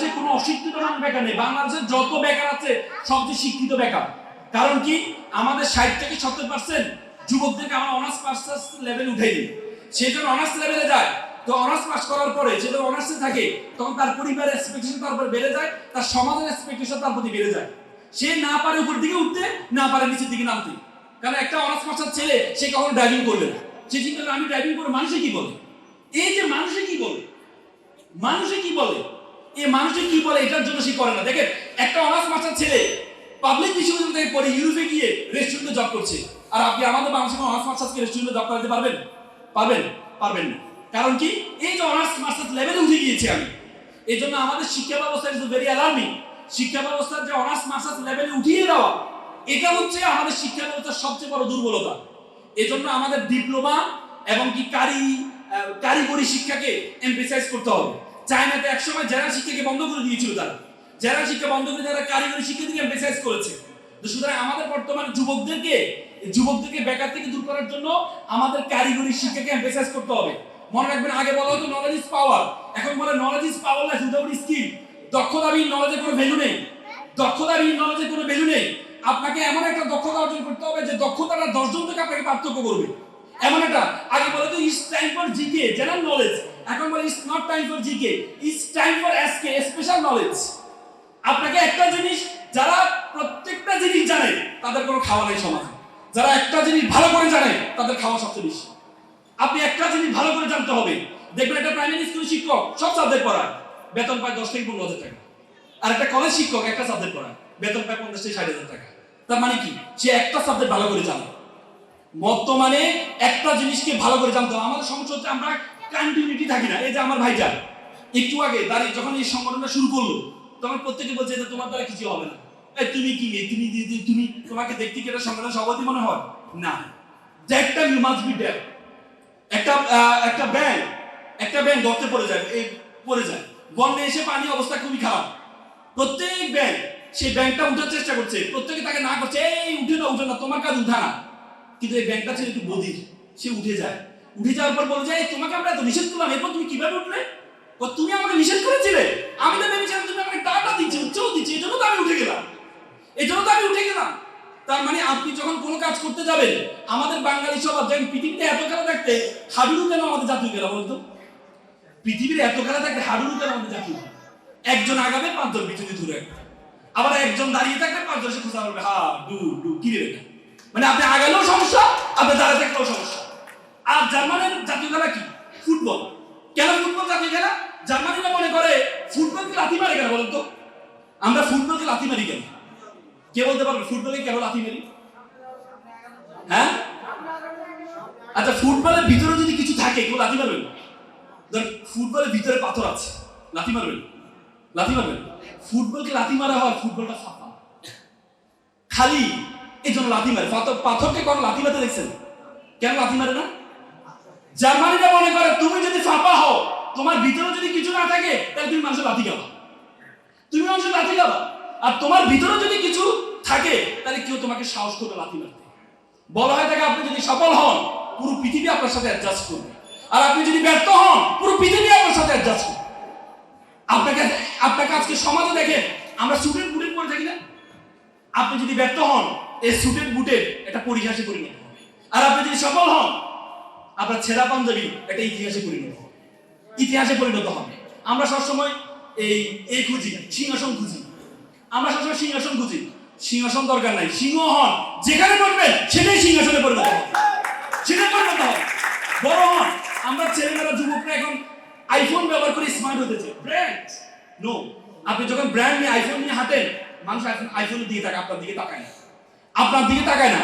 বাংলাদেশে কোনো অশিক্ষিত মানুষ বেকার নেই। বাংলাদেশের যত বেকার আছে, সবচেয়ে শিক্ষিত বেকার। কারণ কি? আমাদের ষাট থেকে সত্তর পার্সেন্ট যুবকদেরকে আমরা অনার্স মাস্টার্স লেভেল উঠাই দিই। সে যখন অনার্স লেভেলে যায়, তো অনার্স পাস করার পরে সে যখন অনার্সে থাকে, তখন তার পরিবারের এক্সপেকটেশন তার উপর বেড়ে যায়, তার সমাজের এক্সপেকটেশন তার প্রতি বেড়ে যায়। সে না পারে উপর দিকে উঠতে, না পারে নিচের দিকে নামতে। কারণ একটা অনার্স মাস্টার ছেলে, সে কখনো ড্রাইভিং করবে না। সে চিন্তা আমি ড্রাইভিং করে মানুষে কি বলে? এই যে মানুষে কি বলে? মানুষে কি বলে? এই মানুষে কি বলে এটার জন্য সে করে না। দেখেন, একটা অনার্স মাস্টার ছেলে পাবলিক বিশ্ববিদ্যালয় থেকে পড়ে ইউরোপে গিয়ে রেস্টুরেন্টে জব করছে। আর আপনি আমাদের বাংলাদেশে অনার্স মাস্টার্সকে রেস্টুরেন্টে জব করাতে পারবেন? পারবেন? পারবেন না। কারণ কি? এই যে অনার্স মাস্টার্স লেভেলে উঠে গিয়েছি আমি, এই জন্য আমাদের শিক্ষা ব্যবস্থা ইজ ভেরি অ্যালার্মিং শিক্ষা ব্যবস্থার যে অনার্স মাস্টার্স লেভেলে উঠিয়ে দেওয়া, এটা হচ্ছে আমাদের শিক্ষা ব্যবস্থার সবচেয়ে বড় দুর্বলতা। এজন্য আমাদের ডিপ্লোমা এবং কি কারি কারিগরি শিক্ষাকে এমফেসাইজ করতে হবে। চায়নাতে একসময় যারা শিক্ষাকে বন্ধ করে দিয়েছিল তারা। যারা শিক্ষা বন্ধ করে তারা কারিগরি শিক্ষা থেকে এমফেসাইজ করেছে। তো সুতরাং আমাদের বর্তমান যুবকদেরকে যুবকদেরকে বেকার থেকে দূর করার জন্য আমাদের কারিগরি শিক্ষাকে এমফেসাইজ করতে হবে। মনে রাখবেন, আগে বলা হতো নলেজ ইজ পাওয়ার এখন বলে knowledge is powerless without skill দক্ষতাবিহীন নলেজের কোনো ভ্যালু নেই। দক্ষতা দক্ষতাবিহীন নলেজের কোনো ভ্যালু নেই। আপনাকে এমন একটা দক্ষতা অর্জন করতে হবে যে দক্ষতাটা দশজন থেকে আপনাকে পার্থক্য করবে। এমন একটা, আগে বলে তো is time for GK general knowledge এখন বলে is not time for GK is time for SK special knowledge আপনাকে একটা জিনিস, যারা প্রত্যেকটা জিনিস জানে, তাদের কোনো খাওয়া নাই সমাজে। যারা একটা জিনিস ভালো করে জানে, তাদের খাওয়া সবচেয়ে বেশি। আপনি একটা জিনিস ভালো করে জানতে হবে। দেখবেন একটা প্রাইমারি স্কুল শিক্ষক সব সাবজেক্ট পড়ায়। বেতন পায় দশ থেকে পনেরো হাজার টাকা। আর একটা কলেজ শিক্ষক একটা সাবজেক্ট পড়ায়। বেতন পায় পঞ্চাশ থেকে ষাট হাজার টাকা। তার মানে কি? সে একটা সাবজেক্ট ভালো করে জানে। বর্তমানে একটা জিনিসকে ভালো করে জানতে হবে। আমাদের সমস্যা হচ্ছে আমরা কন্টিনিউটি থাকি না। এই যে আমার ভাইজান, একটু আগে দাঁড়িয়ে যখন এই সংগঠনটা শুরু করল তখন প্রত্যেকে বলছে যে তোমার দ্বারা কিছু হবে না। এই তুমি কি নেই তুমি তুমি তোমাকে দেখতে কি এটা সংগঠন সভাপতি মনে হয়? না। একটা ইউ মাস্ট বি দেয়ার একটা একটা ব্যাংক একটা ব্যাংক গর্তে পড়ে যায়, এই পড়ে যায়। বন্যে এসে পানি অবস্থা খুবই খারাপ। প্রত্যেক ব্যাংক সেই ব্যাংকটা উঠার চেষ্টা করছে। প্রত্যেকে তাকে না করছে, এই, উঠে না উঠে না তোমার কাজ উঠা না। কিন্তু এই ব্যাংকটা ছিল একটু বধির, সে উঠে যায়। উঠে যাওয়ার পর বলে যায় তোমাকে আমরা এত নিষেধ করলাম, এরপর তুমি কীভাবে উঠলে? ও, তুমি আমাকে নিষেধ করেছিলে। আমি তো ভেবেছিলাম তুমি আমাকে টাকা দিচ্ছি উচ্চও দিচ্ছি এই জন্য তো আমি উঠে গেলাম। এই জন্য তো আমি উঠে গেলাম। তার মানে আপনি যখন কোনো কাজ করতে যাবেন, আমাদের বাঙালি সবার যেমন পৃথিবীতে এত খেলা থাকতে হাডুডু কেন আমাদের জাতীয় খেলা বলতো? পৃথিবীর এত খেলা থাকতে হাডুডু কেন আমাদের জাতীয় একজন আগাবে, পাঁচজন পিছনে দূরে আবার একজন দাঁড়িয়ে থাকলে পাঁচজন সে খোঁজা করবে হা, ডু ডু, কি রে মানে আপনি আগালেও সমস্যা, আপনি দাঁড়িয়ে থাকলেও সমস্যা। আর জার্মানের জাতীয় খেলা কি? ফুটবল। কেন ফুটবল জাতীয় খেলা? জার্মানিরা মনে করে ফুটবলকে লাথি মারে কেন বলুন তো? আমরা ফুটবলকে লাথি মারি কেন? কে বলতে পারবে? ফুটবলে কেন লাথি মারি? হ্যাঁ? আচ্ছা ফুটবলের ভিতরে যদি কিছু থাকে, কেউ লাথি মারবেন ধর, ফুটবলের ভিতরে পাথর আছে। লাথি মারবেন? লাথি মারবেন? ফুটবলকে লাথি মারা হয়, ফুটবলটা ফাঁপা। খালি এই জন্য লাথি মারে। পাথর পাথরকে কোন লাথি মারতে দেখছেন? কেন লাথি মারে না? জার্মানিরা মনে করে, তুমি যদি ফাঁপা হও, তোমার ভিতরে যদি কিছু না থাকে, তাহলে তুমি মানুষের লাথি খাবা। তুমি মানুষের লাথি খাবা। আর তোমার ভিতরে যদি কিছু থাকে, তাহলে কেউ তোমাকে সাহস করবে লাথি মারতে। বলা হয় থাকে আপনি যদি সফল হন, পুরো পৃথিবী আপনার সাথে অ্যাডজাস্ট করবে। আর আপনি যদি ব্যর্থ হন, পুরো পৃথিবী আপনার সাথে অ্যাডজাস্ট করবে। আপনাকে আপনাকে আজকে সমাজে দেখেন, আমরা স্টুডেন্ট বুটের পরে থাকি না? আপনি যদি ব্যর্থ হন, এই স্টুডেন্ট বুটের একটা পরিহাসে পরিণত হবে। আর আপনি যদি সফল হন আপনার ছেঁড়া পাঞ্জাবি একটা ইতিহাসে পরিণত হবে। ইতিহাসে পরিণত হবে। আমরা সবসময় এই এই খুঁজি, সিংহাসন খুঁজি। আমরা সবসময় সিংহাসন খুঁজি। সিংহাসন দরকার নাই। সিংহ হন, যেখানে বলবেন সেটাই সিংহাসনে পরিণত হবে। সেটাই পরিণত হবে। বড় হন, আমরা ছেলেমেয়েরা যুবকরা এখন আইফোন ব্যবহার করে স্মার্ট হতেছে ব্র্যান্ড নো আপনি যখন ব্র্যান্ড নিয়ে আইফোন নিয়ে হাঁটেন, মানুষ আইফোন আইফোনের দিকে তাকায় আপনার দিকে তাকায় না আপনার দিকে তাকায় না।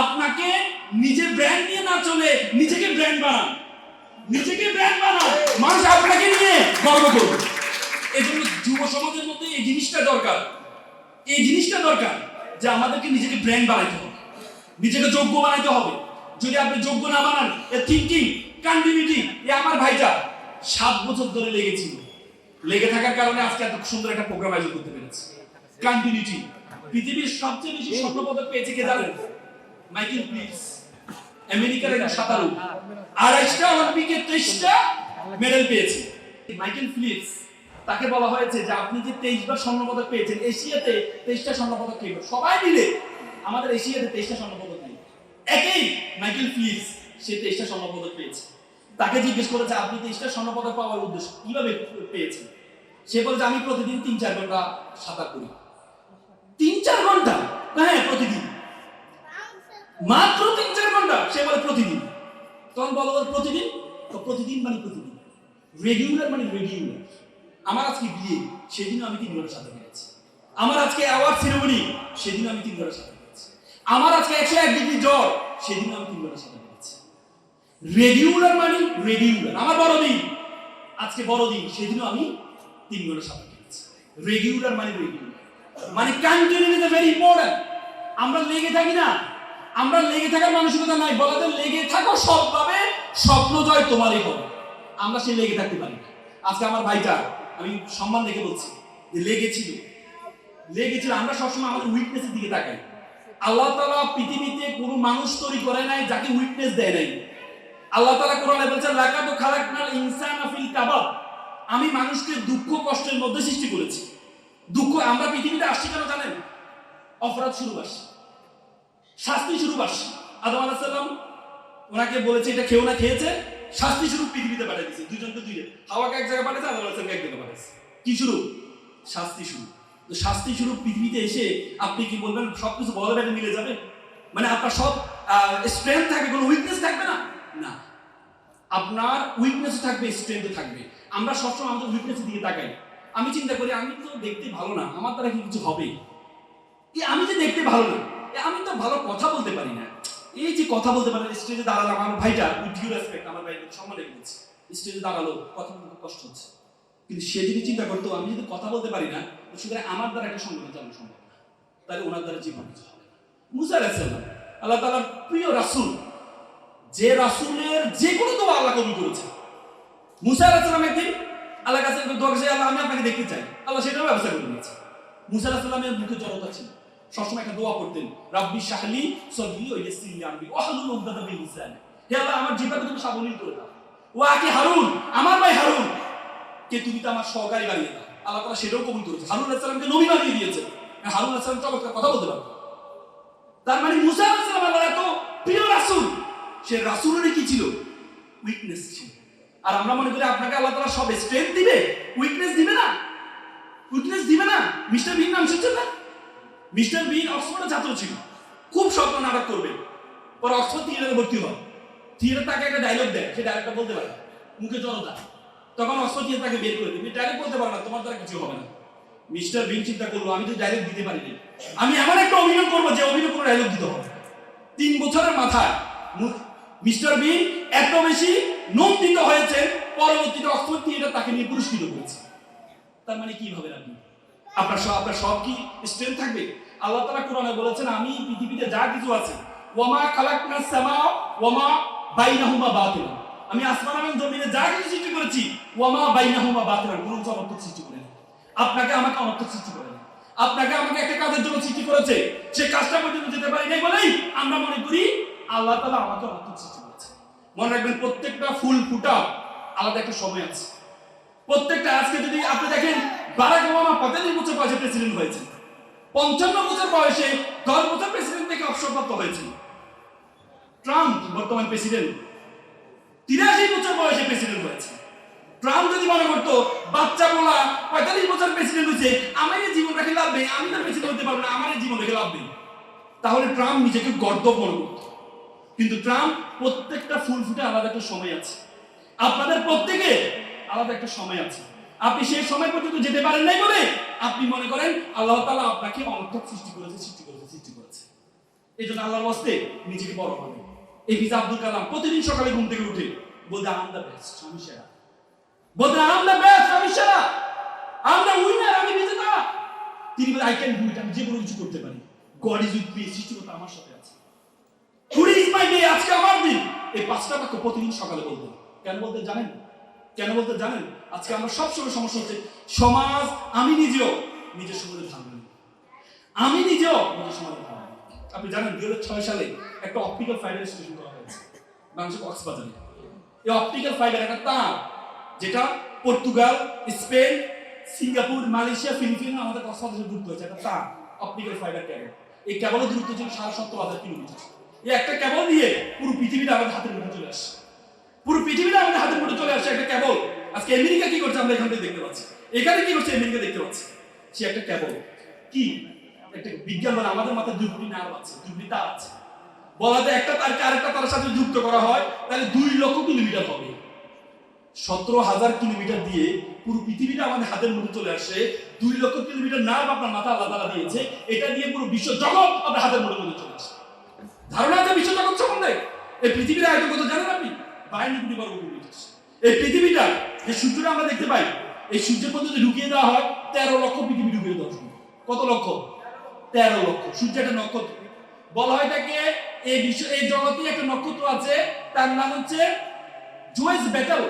আপনাকে নিজের ব্র্যান্ড নিয়ে না চলে নিজেকে ব্র্যান্ড বানান। নিজেকে ব্র্যান্ড বানান। মানুষ আপনাকে নিয়ে গর্ব করবে। এই জন্য যুব সমাজের মধ্যে এই জিনিসটা দরকার। এই জিনিসটা দরকার যে আমাদেরকে নিজেকে ব্র্যান্ড বানাইতে হবে। নিজেকে যোগ্য বানাইতে হবে। যদি আপনি যোগ্য না বানান, এ থিঙ্কিং কন্টিনিউটি এ আমার ভাইটা সাত বছর ধরে লেগেছিল লেগে থাকার কারণে আজকে এত সুন্দর একটা প্রোগ্রাম আয়োজন করতে পেরেছি। কন্টিনিউটি পৃথিবীর সবচেয়ে বেশি স্বর্ণ পদক পেয়েছে কে জানেন? মাইকেল ফিলিপস আমেরিকার একজন সাঁতারু। আড়াইশটা অলিম্পিকে তেইশটা মেডেল পেয়েছে। মাইকেল ফিলিপস, তাকে বলা হয়েছে যে আপনি যে তেইশ বার স্বর্ণপদক পেয়েছেন, এশিয়াতে তেইশটা স্বর্ণপদক পেয়ে সবাই মিলে আমাদের এশিয়াতে তেইশটা স্বর্ণপদক নেই একই মাইকেল ফিলিপস, সে তেইশটা স্বর্ণপদক পেয়েছে। তাকে জিজ্ঞেস করেছে, আপনি তেইশটা স্বর্ণপদক পাওয়ার উদ্দেশ্য কীভাবে পেয়েছেন? সে বলছে, আমি প্রতিদিন তিন চার ঘণ্টা সাঁতার করি। তিন চার ঘণ্টা? হ্যাঁ প্রতিদিন। মাত্র তিন, চার ঘণ্টা, সে বলে প্রতিদিন। তখন বলো ওর প্রতিদিন? তো প্রতিদিন মানে প্রতিদিন। রেগুলার মানে রেগুলার আমার আজকে বিয়ে, সেদিনও আমি তিন ঘণ্টা সাথে পেয়েছি আমার আজকে অ্যাওয়ার্ড সেরেমনি সেদিনও আমি তিন ঘণ্টা সাথে পেয়েছি আমার আজকে একশো এক ডিগ্রি জ্বর, সেদিনও আমি তিন ঘণ্টা সাথে পেয়েছি রেগুলার মানে রেগুলার আমার বড়দিন। আজকে বড়দিন, সেদিনও আমি তিন ঘণ্টা সাথে পেয়েছি রেগুলার মানে রেগুলার মানে কন্টিনিউ ইজ ভেরি ইম্পর্টেন্ট আমরা লেগে থাকি না। আমরা লেগে থাকার মানসিকতা নাই বলা যায় লেগে থাকো, সবভাবে স্বপ্ন জয় তোমারই হবে আমরা সে লেগে থাকতে পারি আজকে আমার ভাইটা, আমি সম্মান দেখে বলছি যে লেগেছিল লেগেছিল আমরা সবসময় আমাদের উইকনেসের দিকে তাকাই। আল্লাহ তাআলা পৃথিবীতে কোনো মানুষ তৈরি করে নাই যাকে উইকনেস দেয় নাই। আল্লাহ তাআলা কোরআনে বলছেন, লাকাদ খালাকনাল ইনসান ফিল কাবাব। আমি মানুষকে দুঃখ, কষ্টের মধ্যে সৃষ্টি করেছি। দুঃখ, আমরা পৃথিবীতে আসছি কেন জানেন? অপরাধ শুরু আসছে। শাস্তি শুরু আসছে। আদম আলাহ সাল্লাম ওনাকে বলেছে, এটা খেয়েও না, খেয়েছে? শাস্তি শুরু পৃথিবীতে পাঠিয়ে দিয়েছে। দুজনকে দুইয়ে। হাওয়াকে এক জায়গায় পাঠিয়েছে, আদম আলাহ সাল্লামকে এক জায়গায় পাঠিয়েছে। কি শুরু শাস্তি শুরু তো শাস্তি শুরু পৃথিবীতে এসে আপনি কি বলবেন, সবকিছু বড় ব্যাটে মিলে যাবে? মানে আপনার সব স্ট্রেংথ থাকবে, কোনো উইকনেস থাকবে না? না। আপনার উইকনেস থাকবে স্ট্রেংথ থাকবে। আমরা সবসময় আমাদের উইকনেসের দিকে তাকাই। আমি চিন্তা করি, আমি তো দেখতে ভালো না, আমার দ্বারা কি কিছু হবে? আমি যে দেখতে ভালো না আমি তো ভালো কথা বলতে পারি না। এই যে কথা বলতে পারি স্টেজে দাঁড়ালাম আমার ভাইটা ডিউ রেসপেক্ট আমার ভাই সম্মান বলছি স্টেজে দাঁড়াল, কথা বলতে কষ্ট হচ্ছে। কিন্তু সে যদি চিন্তা করতো, আমি যদি কথা বলতে পারি না সুতরাং আমার দ্বারা একটা সম্মান চালানো সম্ভব না। তাহলে ওনার দ্বারা জীবন কিছু হবে মুসা আলাইসাল্লাম আল্লাহ তাআলার প্রিয় রাসূল, যে রাসূলের যে কোনো দোয়া আল্লাহ কবুল করেছে। মুসা আলাইসাল্লাম একদিন আল্লাহ কাছে দোয়া আল্লাহ, আমি আপনাকে দেখতে চাই। আল্লাহ সেটাও ব্যবস্থা করে দিয়েছে। মুসা আলাইসাল্লামের মুখে জড়তা ছিল। সবসময় একটা দোয়া করতেন, রাব্বি শাহলি সদরি ওই উকদাতা বিল লিসান। হে আল্লাহ, আমার জিহ্বাকে তুমি সাবলীল করে দাও। ও আকি হারুন, আমার ভাই হারুন। কে তুমি তো আমার সহকারী বানিয়ে দাও। আল্লাহ তাআলা সেটাও কবুল করেছে। হারুন আলাইহিস সালামকে নবী বানিয়ে দিয়েছে। হারুন আলাইহিস সালাম চমৎকার কথা বলতে পারতো তার মানে মুসা আলাইহিস সালাম আল্লাহর এত প্রিয় রাসূল, সে রাসূলের কি ছিল? উইকনেস ছিল। আর আমরা মনে করি আপনাকে আল্লাহ তাআলা সব স্ট্রেংথ দিবে। উইকনেস দিবে না। উইকনেস দিবে না। মিস্টার বিন নাম শুনছেন না? মিস্টার বিন অক্সফোর্ডের ছাত্র ছিল। খুব স্বপ্ন নাটক করবে। পরে অক্সফোর্ড থিয়েটারে ভর্তি হয়। থিয়েটার তাকে একটা ডায়লগ দেয়, সে ডায়লগটা বলতে পারে, মুখে জড়তা তখন অক্সফোর্ড থিয়েটার তাকে বের করে দিবে ডাইরেক্ট বলতে পারে না, তোমার দ্বারা কিছু হবে না। মিস্টার বিন চিন্তা করল, আমি তো ডায়লগ দিতে পারিনি। আমি এমন একটা অভিনয় করব যে অভিনয় কোনো ডায়লগ দিতে হবে তিন বছরের মাথায় মিস্টার বিন এত বেশি নন্দিত হয়েছে, পরবর্তীতে অক্সফোর্ড থিয়েটার তাকে নিয়ে পুরস্কৃত করেছে। তার মানে কি ভাবেন আপনি? আপনার সব আপনার সব কি স্ট্রেংথ থাকবে? আল্লাহ তাআলা কোরআনে বলেছেন, আমি পৃথিবীতে যা কিছু আছে, ওয়ামা খালাকনাস সামা ওয়ামা বাইনাহুমা বাতিলা আমি আসমান এবং জমিনে যা কিছু সৃষ্টি করেছি, ওয়ামা বাইনাহুমা বাতিলা কোনো কিছু সৃষ্টি করে আপনাকে আমাকে অনর্থক সৃষ্টি করে আপনাকে আমাকে একটা কাজের জন্য সৃষ্টি করেছে। সে কাজটা পর্যন্ত যেতে পারি নাই বলেই আমরা মনে করি আল্লাহ তাআলা আমাকে অনর্থক সৃষ্টি করেছে। মনে রাখবেন, প্রত্যেকটা ফুল ফুটা, আলাদা একটা সময় আছে। প্রত্যেকটা, আজকে যদি আপনি দেখেন, বারাক ওবামা পঁয়তাল্লিশ বছর বয়সে প্রেসিডেন্ট হয়েছে? পঞ্চান্ন বছর বয়সে দশ বছর প্রেসিডেন্ট থেকে অবসরপ্রাপ্ত হয়েছে ট্রাম্প বর্তমান প্রেসিডেন্ট তিরাশি বছর বয়সে প্রেসিডেন্ট হয়েছে ট্রাম্প যদি মনে করতো বাচ্চা বলা পঁয়তাল্লিশ বছর প্রেসিডেন্ট হয়েছে, আমার জীবন রেখে লাভ নেই? আমি তো প্রেসিডেন্ট হতে পারব না, আমার জীবন রেখে লাভ নেই? তাহলে ট্রাম্প নিজেকে গর্ব মনে করতো। কিন্তু ট্রাম্প প্রত্যেকটা ফুল ফুটে আলাদা একটা সময় আছে। আপনাদের প্রত্যেকে আলাদা একটা সময় আছে। আপনি সেই সময় পর্যন্ত যেতে পারেন নাই বলে আপনি মনে করেন আল্লাহ তালা আপনাকে অনর্থক সৃষ্টি করেছে সৃষ্টি করেছে সৃষ্টি করেছে। এই জন্য আল্লাহর ওয়াস্তে নিজেকে বড় হবে। এই পিজা আব্দুল কালাম প্রতিদিন সকালে ঘুম থেকে উঠে বলতে আম দ্য বেস্ট আমি সেরা। বলতে আম দ্য বেস্ট আমি সেরা। আম দ্য উইনার আমি বিজেতা তিনি বলে আই ক্যান ডু ইট আমি যে কোনো কিছু করতে পারি। গড ইজ উইথ মি সৃষ্টিকর্তা আমার সাথে আছে। টুডে ইজ মাই ডে আজকে আমার দিন। এই পাঁচটা বাক্য প্রতিদিন সকালে বলতেন কেন বলতে জানেন? কেন বলতে জানেন? আজকে আমার সবসময় সমস্যা হচ্ছে, সমাজ, আমি নিজেও নিজের সমাজে ধারণা আমি নিজেও নিজের সমাজে ধারণা আপনি জানেন, দুই ছয় সালে একটা অপটিক্যাল ফাইবার স্টেশন করা হয়েছে, বাংলাদেশের কক্সবাজারে। এই অপটিক্যাল ফাইবার একটা তার, যেটা Portugal, Spain, Singapore, Malaysia, Philippine আমাদের কক্সবাজার যুক্ত হয়েছে, একটা তার অপটিক্যাল ফাইবার কেবল এই কেবলের দূরত্ব ছিল সাড়ে সত্তর হাজার কিলোমিটার। এই একটা কেবল দিয়ে পুরো পৃথিবীটা আমাদের হাতের মধ্যে চলে আসে। পুরো পৃথিবীটা আমাদের হাতের মধ্যে চলে আসছে একটা কেবল আজকে আমেরিকা কি করছে আমরা এখান থেকে দেখতে পাচ্ছি। এখানে কি করছে আমেরিকা দেখতে পাচ্ছি। সে একটা কেবল কি? একটা বিজ্ঞান মানে আমাদের মাথায় দুটি নার্ভ আছে দুটি তার আছে। বলা যায় একটা তারকে আরেকটা তারের সাথে যুক্ত করা হয়, তাহলে দুই লক্ষ কিলোমিটার হবে। সতেরো হাজার কিলোমিটার দিয়ে পুরো পৃথিবীটা আমাদের হাতের মধ্যে চলে আসে দুই লক্ষ কিলোমিটার নার্ভ আপনার মাথা আল্লাহ তালা দিয়েছে, এটা দিয়ে পুরো বিশ্ব জগৎ আপনার হাতের মধ্যে চলে আসে ধারণা আছে বিশ্ব জগৎ সম্বন্ধে? এই পৃথিবীর আয়তন কত জানেন আপনি? বাইরে কোটি বর্গ কিলোমিটার এই পৃথিবীটা, যে সূর্যটা আমরা দেখতে পাই, এই সূর্যের মধ্যে ঢুকিয়ে দেওয়া হয় তেরো লক্ষ পৃথিবী ঢুকিয়ে দেওয়া কত লক্ষ? তেরো লক্ষ। সূর্য একটা নক্ষত্র। বলা হয় তাকে এই বিশ্ব, এই জগতে একটা নক্ষত্র আছে, তার নাম হচ্ছে জুয়েস ব্যাটেল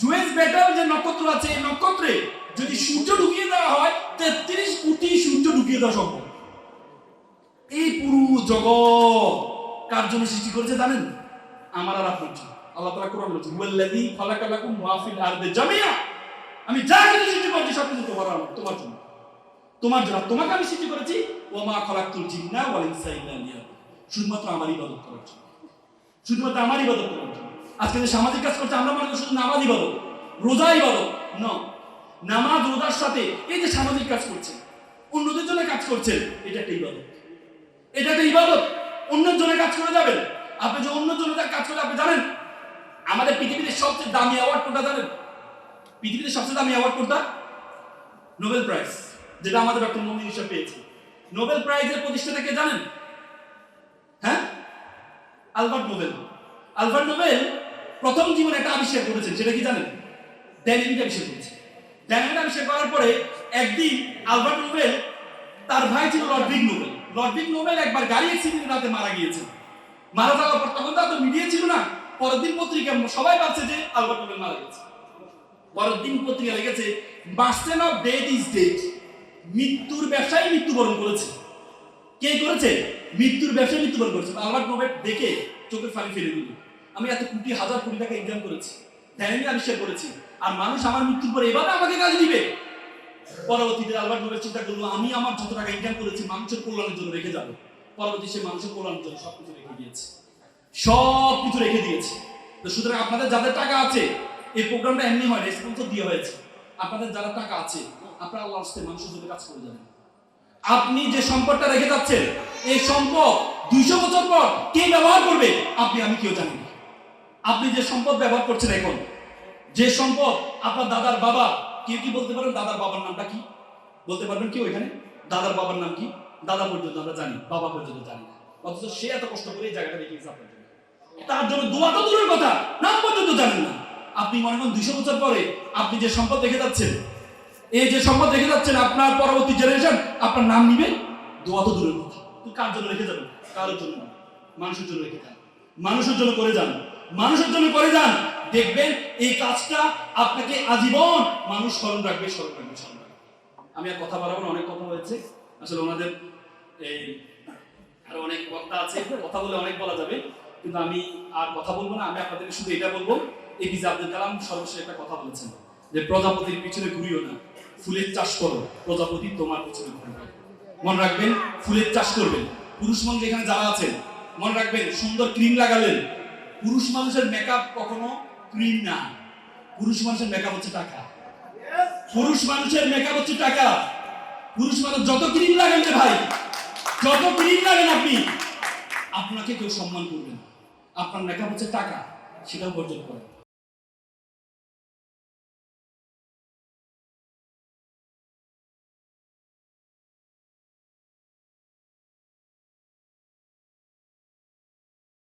জুয়েস ব্যাটেল যে নক্ষত্র আছে, এই নক্ষত্রে যদি সূর্য ঢুকিয়ে দেওয়া হয়, তেত্রিশ কোটি সূর্য ঢুকিয়ে দেওয়া সম্ভব। এই পুরো জগৎ কার জন্য সৃষ্টি করেছে জানেন? আমার আর আপনার জন্য। আল্লাহ তাআলা কোরআন বলেছেন ওয়াল্লাযী খালাকালাকুম মা ফিল আরদি জামিয়া আমি যা কিছু সৃষ্টি করেছি, সব কিছু তোমার তোমার জন্য। তোমার জন্য, তোমাকে আমি সৃষ্টি করেছি, ওয়া মা খালাকতুল জিন্না ওয়াল ইনসা ইল্লা লিয়াবুদুন। শুধুমাত্র আমার ইবাদত করার জন্য। শুধুমাত্র আমার ইবাদত করার জন্য। আজকে যে সামাজিক কাজ করছে, আমরা মনে শুধু নামাজ ইবাদত, রোজা ইবাদত ন নামাজ, রোজার সাথে এই যে সামাজিক কাজ করছে, অন্যদের জন্য কাজ করছেন এটা একটা ইবাদত। এটা একটা ইবাদত। অন্যের জন্য কাজ করে যাবেন। আপনি যে অন্য জন্য কাজ করে আপনি জানেন আমাদের পৃথিবীতে সবচেয়ে দামি অ্যাওয়ার্ড কোনটা জানেন? পৃথিবীতে সবচেয়ে দামি অ্যাওয়ার্ড কোনটা? নোবেল প্রাইজ যেটা আমাদের ডক্টর মোমিন হিসাব পেয়েছে। নোবেল প্রাইজের প্রতিষ্ঠাতা কে জানেন? হ্যাঁ? Albert Nobel. আলবার্ট নোবেল প্রথম জীবনে একটা আবিষ্কার করেছেন, সেটা কি জানেন? ডাইনামিক আবিষ্কার করেছে। ডাইনামিক আবিষ্কার করার পরে একদিন আলবার্ট নোবেল তার ভাই ছিল লর্ডিক নোবেল। লর্ডিক নোবেল একবার গাড়ি অ্যাক্সিডেন্টে রাতে মারা গিয়েছে। মারা যাওয়ার পর তখন তো মিডিয়া ছিল না। পরের দিন পত্রিকা সবাই ভাবছে যে আলবার্ট নোবেল মারা গেছে। পরের দিন পত্রিকা লিখেছে merchant of death is death মৃত্যুর ব্যবসায় মৃত্যুবরণ করেছে। কে করেছে? মৃত্যুর ব্যবসায় মৃত্যুবরণ করেছে। আলবার্ট নোবেল দেখে চোখের ফালি ফেলে দিল। আমি এত কোটি, হাজার কোটি টাকা ইনকাম করেছি ডাইনামিক আবিষ্কার করেছি, আর মানুষ আমার মৃত্যুর পরে এভাবে আমাকে কাজ দিবে? পরবর্তীতে আলবার্ট নোবেল চিন্তা করল, আমি আমার যত টাকা ইনকাম করেছি, মানুষের কল্যাণের জন্য রেখে যাব। পরবর্তী সে মানুষের কল্যাণের জন্য সবকিছু রেখে দিয়েছে সব কিছু রেখে দিয়েছে। তো সুতরাং আপনাদের যাদের টাকা আছে, এই প্রোগ্রামটা এমনি হয় রেসপন্সর দিয়ে হয়েছে। আপনাদের যারা টাকা আছে, আপনারা আল্লাহ আসতে মানুষের জন্য কাজ করে যাবেন। আপনি যে সম্পদটা রেখে যাচ্ছেন, এই সম্পদ দুইশো বছর পর কে ব্যবহার করবে, আপনি, আমি কেউ জানি আপনি যে সম্পদ ব্যবহার করছেন এখন, যে সম্পদ আপনার দাদার বাবা, কেউ কি বলতে পারেন দাদার বাবার নামটা কি? বলতে পারবেন কেউ এখানে? দাদার বাবার নাম কি? দাদা পর্যন্ত আমরা জানি, বাবা পর্যন্ত জানি না। অথচ সে এত কষ্ট করে এই জায়গাটা রেখেছে আপনার তার জন্য দোয়া তো দূরের কথা, নাম পর্যন্ত জানেন না। আপনি মনে করেন দুইশো বছর পরে আপনি যে সম্পদ রেখে যাচ্ছেন, এই যে সম্পদ রেখে যাচ্ছেন আপনার পরবর্তী জেনারেশন আপনার নাম নিবে? দোয়া তো দূরের কথা। কার জন্য রেখে যাবেন? কারোর জন্য মানুষের জন্য রেখে যান। মানুষের জন্য করে যান। মানুষের জন্য করে যান। দেখবেন এই কাজটা আপনাকে আজীবন মানুষ স্মরণ রাখবে স্মরণ রাখবে স্মরণ রাখবে। আমি আর কথা বাড়াবো না, অনেক কথা হয়েছে। আসলে ওনাদের এই আরও অনেক বক্তা আছে, কথা বলে অনেক বলা যাবে। কিন্তু আমি আর কথা বলব না, আমি আপনাদেরকে শুধু এটা বলব এপিজে আব্দুল কালাম সর্বশেষ একটা কথা বলেছেন যে প্রজাপতির পিছনে ঘুরিও না, ফুলের চাষ করো, প্রজাপতি তোমার পিছনে ঘুরবে মনে রাখবেন, ফুলের চাষ করবেন। পুরুষ মানুষ এখানে যারা আছেন, মনে রাখবেন, সুন্দর ক্রিম লাগালেন। পুরুষ মানুষের মেকআপ কখনো ক্রিম না। পুরুষ মানুষের মেকআপ হচ্ছে টাকা। পুরুষ মানুষের মেকআপ হচ্ছে টাকা। পুরুষ মানুষ যত ক্রিম লাগান ভাই, যত ক্রিম লাগান আপনি আপনাকে কেউ সম্মান করবে না। আপনার লেখা হচ্ছে টাকা সেটাও বর্জন করেন।